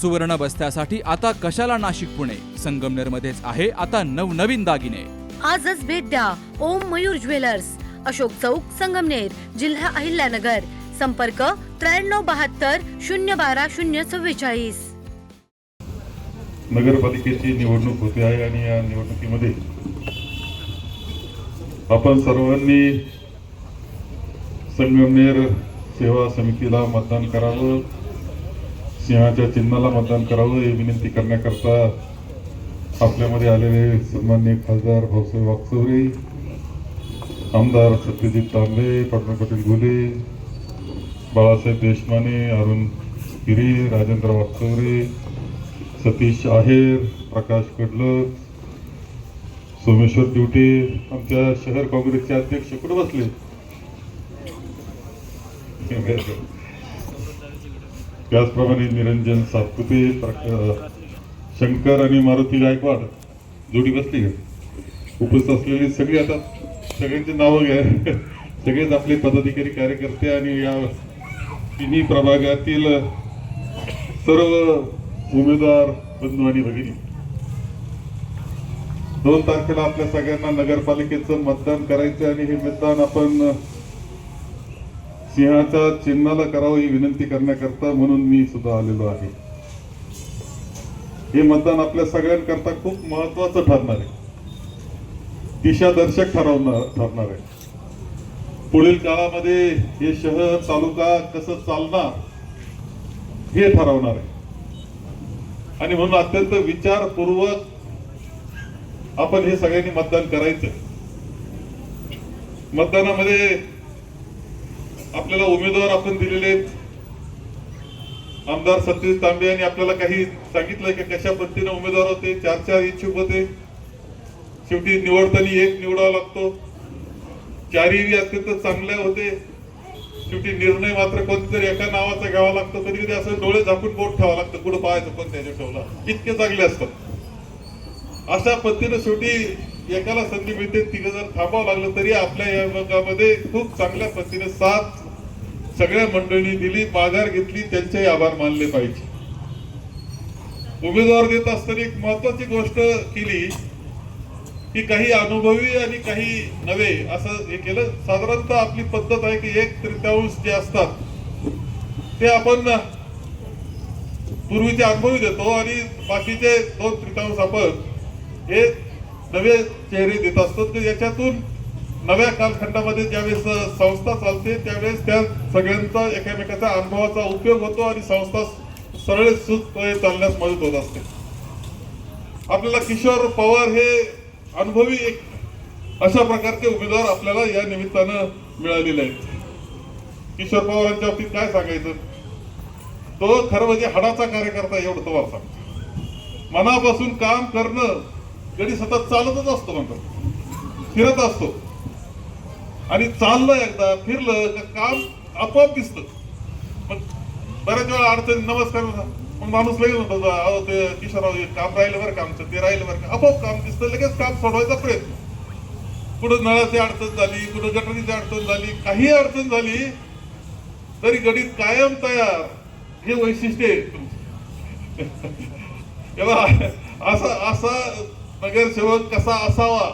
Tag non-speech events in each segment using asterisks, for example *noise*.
सुवर्ण बस्त्यासाठी आता कशाला नाशिक पुणे? संगमनेर मध्येच आहे आता नवनवीन दागिने. आजच भेट द्या ओम मयूर ज्वेलर्स. अशोक चौक संगमनेर जिल्हा अहिल्यानगर. संपर्क त्र्याण्णव बहात्तर शून्य बारा शून्य चव्वेचाळीस. नगरपालिकेची निवडणूक होते आहे आणि या निवडणुकीमध्ये आपण सर्वांनी संगमनेर सेवा समितीला मतदान करावं. सिंहाच्या चिन्हाला मतदान करावं ही विनंती करण्याकरता आपल्यामध्ये आलेले सन्मान्य खासदार भाऊसाहेब वागचौरे आमदार सत्यजित तांबे पटना पटेल घुले बाळासाहेब देशमाने अरुण गिरी राजेंद्र वागचौरे सतीश आहेर प्रकाश कडलक सोमेश्वर दिवटे आमच्या शहर काँग्रेसचे अध्यक्ष कुठे बसले? त्याचप्रमाणे निरंजन सातपुते शंकर आणि मारुती गायकवाड जोडी बसली. उपस्थित असलेली सगळी आता सगळ्यांची नावं घ्या. *laughs* सगळेच आपले पदाधिकारी कार्यकर्ते आणि या तिन्ही प्रभागातील सर्व उमेदवार बंधू आणि भगिनी. दोन तारखेला आपल्या सगळ्यांना नगरपालिकेचं मतदान करायचं आणि हे मतदान आपण सिंहाच्या चिन्हाला करावं ही विनंती करण्याकरता म्हणून मी सुद्धा आलेलो आहे. हे मतदान आपल्या सगळ्यांकरता खूप महत्वाचं ठरणार आहे. दिशादर्शक ठरवणार ठरणार आहे. पुढील काळामध्ये हे शहर तालुका कसं चालणार हे ठरवणार आहे. आणि म्हणून अत्यंत विचारपूर्वक आपण हे सगळ्यांनी मतदान करायचं मतदानामध्ये आपल्याला उमेदवार आपण दिलेले आहेत. आमदार सतीश तांबे यांनी आपल्याला काही सांगितलं की कशा पद्धतीने उमेदवार होते? चार चार इच्छुक होते. शेवटी निवडताना एक निवडावा लागतो. चारही अत्यंत चांगले होते. शेवटी निर्णय मात्र कोणतरी एका नावाचा घ्यावा लागतो. कधी कधी असं डोळे झाकून बोट ठेवावं लागतं. कुठं पाहायचं पण त्याच्या ठेवला? इतके चांगले असतात. अशा पद्धतीने शेवटी एकाला संधी मिळते तिघ जर थांबावं लागलं तरी आपल्या या विभागामध्ये खूप चांगल्या पद्धतीने साथ सगळ्या मंडळींनी दिली माघार घेतली त्यांचेही आभार मानले पाहिजे. उमेदवार देत असताना एक महत्वाची गोष्ट केली की काही अनुभवी आणि काही नवे असं हे केलं. साधारणतः आपली पद्धत आहे की एक तृतीयांश जे असतात ते आपण पूर्वीचे अनुभवी देतो आणि बाकीचे दोन तृतीयांश आपण हे नवे चेहरे देत असतो की याच्यातून नव्या कालखंडामध्ये ज्यावेळेस संस्था चालते त्यावेळेस त्या सगळ्यांचा एकमेकाचा अनुभवाचा उपयोग होतो आणि संस्था सरळ सुखपणे चालण्यास मदत होत असते. आपल्याला किशोर पवार हे अनुभवी एक अशा प्रकारचे उमेदवार आपल्याला या निमित्तानं मिळालेले आहेत. किशोर पवारांच्या बाबतीत काय सांगायचं? तो खरं म्हणजे हाडाचा कार्यकर्ता एवढं तुम्हाला सांगतो. मनापासून काम करणं गडी सतत चालतच असतो म्हणतात फिरत असतो. आणि चाललं एकदा फिरलं का काम आपोआप दिसतं. मग बऱ्याच वेळा अडचणी नमस्कार मग माणूस लगेच म्हणतो अहो ते किशोराव काम राहिलं बरं का आमचं ते राहिलं बरं का. आपोआप काम दिसतं लगेच काम सोडवायचा प्रयत्न. कुठं नळाची अडचण झाली कुठं गटरीची अडचण झाली काही अडचण झाली तरी गडीत कायम तयार. हे वैशिष्ट्य आहे. *laughs* तुमचं. असा असा नगरसेवक कसा असावा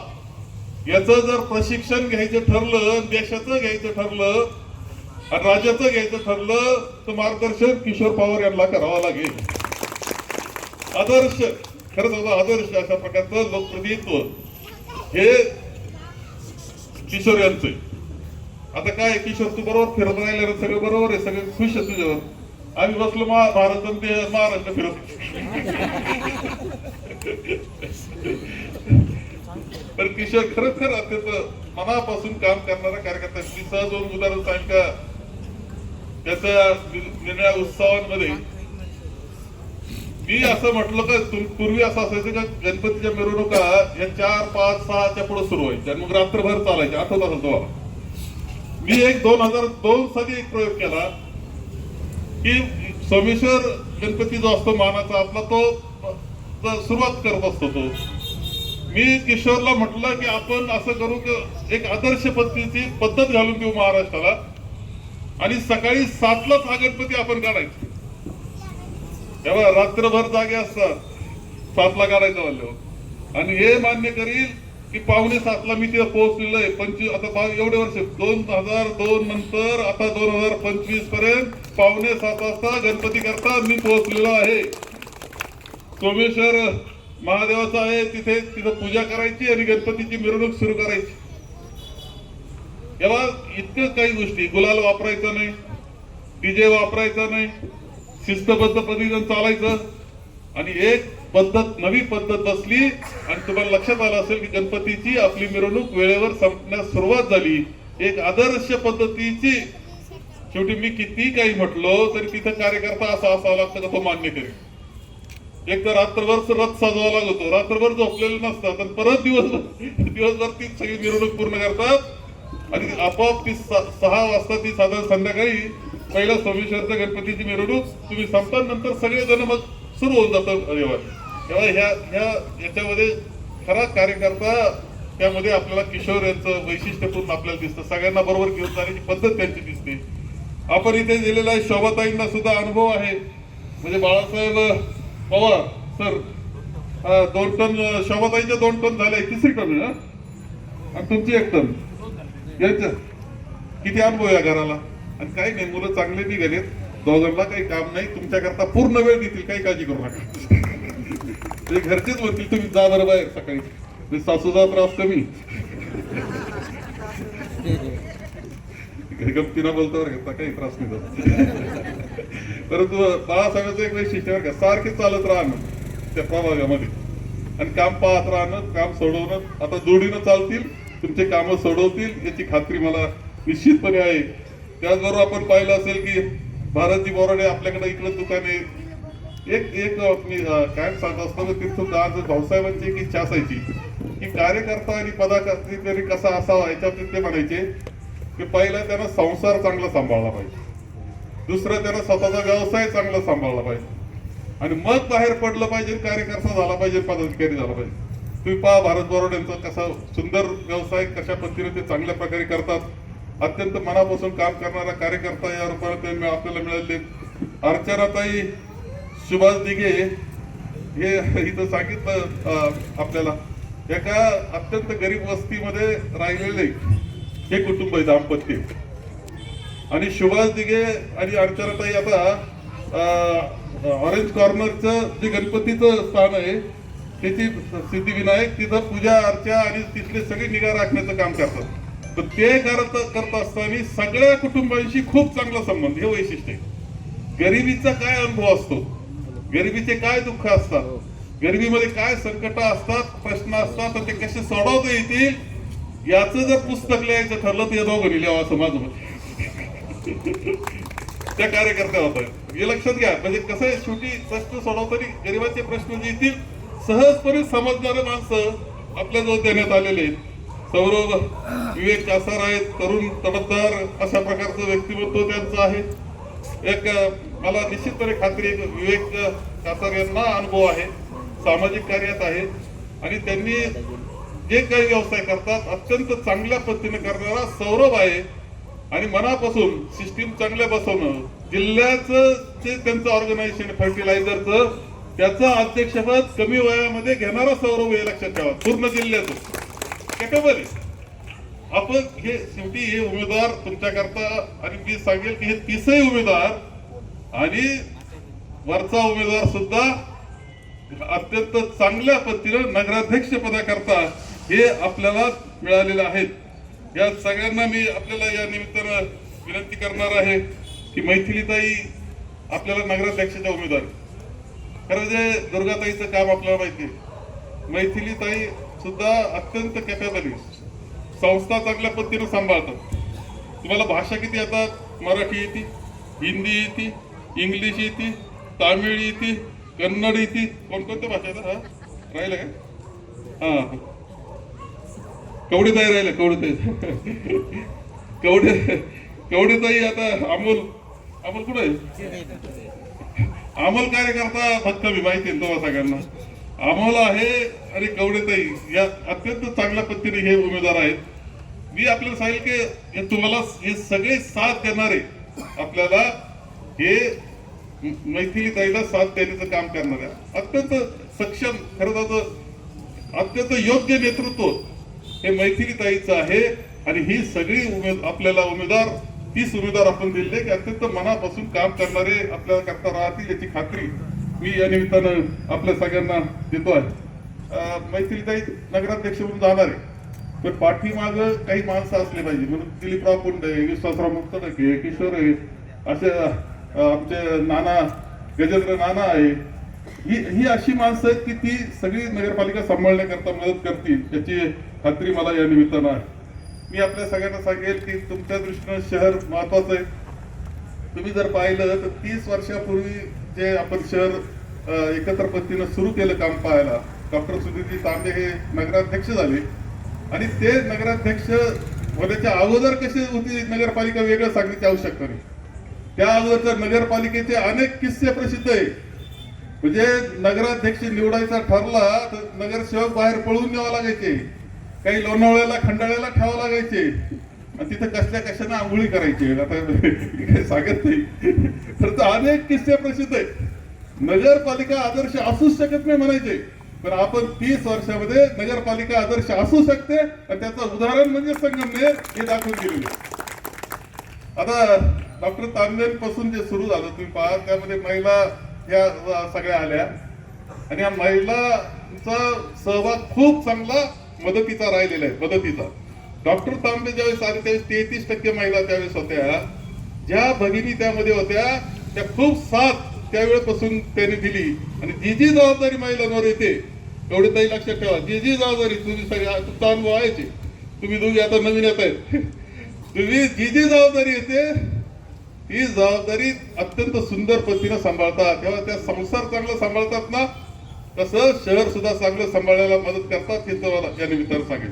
याचं जर प्रशिक्षण घ्यायचं ठरलं देशाचं घ्यायचं ठरलं आणि राज्याचं घ्यायचं ठरलं तर मार्गदर्शन किशोर पवार यांना करावं लागेल. आदर्श खरंच होतं आदर्श अशा प्रकारचं लोकप्रतिनिधित्व हे किशोर यांचं आता काय किशोर तू बरोबर फिरत राहिले सगळं बरोबर आहे सगळं खुश आहे तुझ्यावर. आम्ही बसलो मा भारत आणि ते महाराष्ट्र फिरत. पण किशोर खरोखर अत्यंत मनापासून काम करणारा कार्यकर्ता मी सहज दोन उदाहरण सांग का? त्याच्या नि- उत्सवांमध्ये मी असं म्हटलं का पूर्वी असं असायचं का गणपतीच्या मिरवणुका या चार पाच सहाच्या पुढे सुरू व्हायच्या. मग रात्रभर चालायच्या आठवत असेल तुम्हाला. मी एक दोन हजार दोन साली एक प्रयोग केला. की सोमेश्वर गणपती जो असतो मानाचा आपला तो तो सुरुवात करत असतो तो. मी किशोरला म्हटलं की आपण असं करू की एक आदर्श पद्धतीची पद्धत घालून देऊ महाराष्ट्राला. आणि सकाळी सातलाच हा गणपती आपण काढायचा. तेव्हा रात्रभर जागे असतात. सातला काढायचं म्हणल्यावर. आणि हे मान्य करील की पावणे सातला मी तिथे पोहोचलेलो आहे. पंचवीस आता एवढे वर्ष दोन हजार दोन नंतर आता दोन हजार पंचवीसपर्यंत पावणे सात वाजता गणपती करता मी पोहोचलेलो आहे. सोमेश्वर महादेवाचं आहे तिथे तिथं पूजा करायची आणि गणपतीची मिरवणूक सुरू करायची. तेव्हा इतकं काही गोष्टी गुलाल वापरायचा नाही डीजे वापरायचा नाही शिस्तबद्ध पद्धतीनं चालायचं. आणि एक पद्धत नवी पद्धत बसली आणि तुम्हाला लक्षात आलं असेल की गणपतीची आपली मिरवणूक वेळेवर संपण्यास सुरुवात झाली. एक आदर्श पद्धतीची. शेवटी मी किती काही म्हटलो तरी तिथं कार्यकर्ता असा असावा लागतं का तो मान्य करेल. एक तर रात्रभर रथ सजवावा लागतो. रात्रभर झोपलेले नसतात. आणि परत दिवसभर दिवसभर ती सगळी मिरवणूक पूर्ण करतात. आणि आपोआप ती सहा वाजता ती साधारण संध्याकाळी पहिला सोमेश्वरच्या गणपतीची मिरवणूक तुम्ही संपता नंतर सगळे जण मग सुरू होऊन जातं जेव्हा तेव्हा ह्या ह्या याच्यामध्ये खरा कार्यकर्ता त्यामध्ये आपल्याला किशोर यांचं वैशिष्ट्यपूर्ण आपल्याला दिसतं. सगळ्यांना बरोबर घेऊन जाण्याची पद्धत त्यांची दिसते. आपण इथे दिलेला आहे शोभाताईंना सुद्धा अनुभव आहे. म्हणजे बाळासाहेब पवार सर दोन टन शोभाताईंच्या दोन टन झाले तिसरी टन आहे, आणि तुमची एक टन. यांचं. किती अनुभव या घराला? आणि काही नाही मुलं चांगले निघालेत. दोघांना काही काम नाही तुमच्याकरता पूर्ण वेळ देतील काही काळजी करू नका. ते घरचेच म्हणतील तुम्ही जा बरं बाहेर सकाळी. म्हणजे सासूचा त्रास कमी. गमतीनं बोलतो बरं का, काही त्रास नाही झाला. परंतु बाळासाहेबांचं एक वैशिष्ट्य बरं का सारखे चालत राहणं त्या प्रभागामध्ये. आणि काम पाहत राहणं काम सोडवणं आता जोडीनं चालतील तुमचे कामं सोडवतील याची खात्री मला निश्चितपणे आहे. त्याचबरोबर आपण पाहिलं असेल की भारतजी बोराडे आपल्याकडे इकडे दुकाने. एक एक मी अं, काय सांगत असताना तिथून आज भाऊसाहेबांची एक इच्छा असायची की कार्यकर्ता आणि पदाधिकारी कसा असावा याच्यावरती ते म्हणायचे की पहिला त्यांना संसार चांगला सांभाळला पाहिजे. दुसरं त्यांना स्वतःचा व्यवसाय चांगला सांभाळला पाहिजे. आणि मग बाहेर पडलं पाहिजे कार्यकर्ता झाला पाहिजे पदाधिकारी झाला पाहिजे. तुम्ही पहा भारत बोर्ड यांचा कसा सुंदर व्यवसाय कशा पद्धतीने ते चांगल्या प्रकारे करतात. अत्यंत मनापासून काम करणारा कार्यकर्ता या रूपाने आपल्याला मिळाले अर्चनाताई सुभाष दिघे हे इथं सांगितलं आपल्याला. एका अत्यंत गरीब वस्तीमध्ये राहिलेले हे कुटुंब आहे दाम्पत्य. आणि सुभाष दिघे आणि अर्चनाताई आता ऑरेंज कॉर्नरचं जे गणपतीचं स्थान आहे त्याची सिद्धिविनायक तिथं पूजा अर्चा आणि तिथले सगळे निगा राखण्याचं काम करतात. तर ते करत करत असताना सगळ्या कुटुंबांशी खूप चांगला संबंध हे वैशिष्ट्य आहे. गरिबीचा काय अनुभव असतो? गरिबीचे काय दुःख असतात? गरिबीमध्ये काय संकट असतात प्रश्न असतात तर ते कसे सोडवता येतील? याच जर पुस्तक लिहायचं ठरलं तर दोघं दोघांनी लिहावं असं माझं *laughs* त्या कार्यकर्त्या होत हे लक्षात घ्या. म्हणजे कसं आहे शेवटी प्रश्न सोडवताना गरिबाचे प्रश्न जे येतील सहजपणे समजणारे माणसं आपल्या जवळ देण्यात आलेले आहेत. सौरभ विवेक कासार आहेत तरुण तडफदार अशा प्रकारचं व्यक्तिमत्व त्यांचं आहे. एक मला निश्चितपणे खात्री आहे विवेक कासार यांना अनुभव आहे सामाजिक कार्यात आहे. आणि त्यांनी जे काही व्यवसाय करतात अत्यंत चांगल्या पद्धतीने करणारा सौरभ आहे. आणि मनापासून सिस्टीम चांगल्या बसवणं जिल्ह्याचं जे त्यांचं ऑर्गनायझेशन फर्टिलायझरचं त्याचं अध्यक्षपद कमी वयामध्ये घेणारा सौरभ हे लक्षात ठेवा. पूर्ण जिल्ह्याचं. कॅपेबल आहे आपण हे शेवटी हे उमेदवार तुमच्याकरता आणि मी सांगेल की हे तिसही उमेदवार आणि वरचा उमेदवार सुद्धा अत्यंत चांगल्या पद्धतीनं नगराध्यक्ष पदाकरता हे आपल्याला मिळालेले आहेत. या सगळ्यांना मी आपल्याला या निमित्तानं विनंती करणार आहे की मैथिलीताई आपल्याला नगराध्यक्षाच्या उमेदवार. खरं जे दुर्गाताईचं काम आपल्याला माहिती आहे. मैथिलीताई सुद्धा अत्यंत कॅपेबल आहे. संस्था चांगल्या पद्धतीनं सांभाळतात. तुम्हाला भाषा किती येतात मराठी येते हिंदी येते इंग्लिश येते तामिळ येते कन्नड येते. कोणकोणत्या भाषा येतात हा? राहिलं का? हा कवडीताई राहिलं कवडीताई. *laughs* कवडे कवडीताई आता अमोल अमोल कुठं आहे? अमोल कार्यकर्ता फक्त मी माहिती आहे तुम्हाला सगळ्यांना. आम्हाला आहे आणि कवडेताई या अत्यंत चांगल्या पद्धतीने हे उमेदवार आहेत. मी आपल्याला सांगेल की हे तुम्हाला हे सगळे साथ देणारे आपल्याला हे मैथिलीताईला मैथिली ताईला साथ देण्याचं काम करणाऱ्या अत्यंत सक्षम खरं तर अत्यंत योग्य नेतृत्व हे मैथिली ताईचं आहे आणि ही सगळी उमेद आपल्याला उमेदवार तीस उमेदवार आपण दिले की अत्यंत मनापासून काम करणारे आपल्याला करता राहतील याची खात्री मी या निमित्तानं आपल्या सगळ्यांना देतो आहे. मैत्रीताई नगराध्यक्ष म्हणून जाणार आहे. पण पाठीमाग काही माणसं असले पाहिजे. म्हणून दिलीपराव पुंडे विश्वासराव मुक्तडके किशोर आहे असे आमचे नाना गजेंद्र नाना आहे. ही ही अशी माणसं आहेत की ती सगळी नगरपालिका सांभाळण्याकरता मदत करतील याची खात्री मला या निमित्तानं आहे. मी आपल्या सगळ्यांना सांगेल की तुमच्या दृष्टीनं शहर महत्वाचं आहे. तुम्ही जर पाहिलं तर तीस वर्षापूर्वी जे आपण शहर एकत्र पद्धतीनं सुरू केलं काम पाहायला डॉक्टर सुधीरजी तांबे हे नगराध्यक्ष झाले. आणि ते नगराध्यक्ष होण्याच्या अगोदर कशी होती नगरपालिका वेगळं सांगण्याची आवश्यकता नाही. त्या अगोदरच्या नगरपालिकेचे अनेक किस्से प्रसिद्ध आहे म्हणजे नगराध्यक्ष निवडायचा ठरला तर नगरसेवक बाहेर पळून न्यावा लागायचे. काही लोणावळ्याला खंडाळ्याला ठेवावं लागायचे. आणि तिथं कसल्या कशाने आंघोळी करायची? आता सांगत नाही. तर अनेक किस्से प्रसिद्ध आहेत. नगरपालिका आदर्श असूच शकत नाही म्हणायचे. पण आपण तीस वर्षामध्ये नगरपालिका आदर्श असू शकते आणि त्याचं उदाहरण म्हणजे संगमनेर हे दाखवून दिलेले आता डॉक्टर तांबेपासून जे सुरू झालं तुम्ही पहा त्यामध्ये महिला या सगळ्या आल्या. आणि या महिलांचा सहभाग खूप चांगला मदतीचा राहिलेला आहे मदतीचा. डॉक्टर तांबे ज्यावेळेस आले त्यावेळेस तेहतीस टक्के महिला त्यावेळेस होत्या. ज्या भगिनी त्यामध्ये होत्या त्या खूप साथ त्यावेळेपासून त्यांनी दिली. आणि जी जी जबाबदारी महिलांवर येते एवढे तरी लक्षात ठेवा. जी जी जबाबदारी तुम्ही सगळ्या तुमचा अनुभव आहे तुम्ही दोघी आता नवीन येत आहेत. तुम्ही जी जी जबाबदारी येते ती जबाबदारी अत्यंत सुंदर पद्धतीने सांभाळतात तेव्हा त्या संसार चांगला सांभाळतात ना तसं शहर सुद्धा चांगलं सांभाळायला मदत करतात हे तुम्हाला या निमित्तानं सांगेल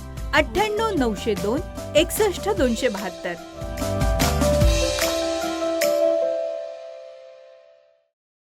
अठ्ठ्याण्णव नऊशे दोन एकसष्ट दोनशे बहात्तर.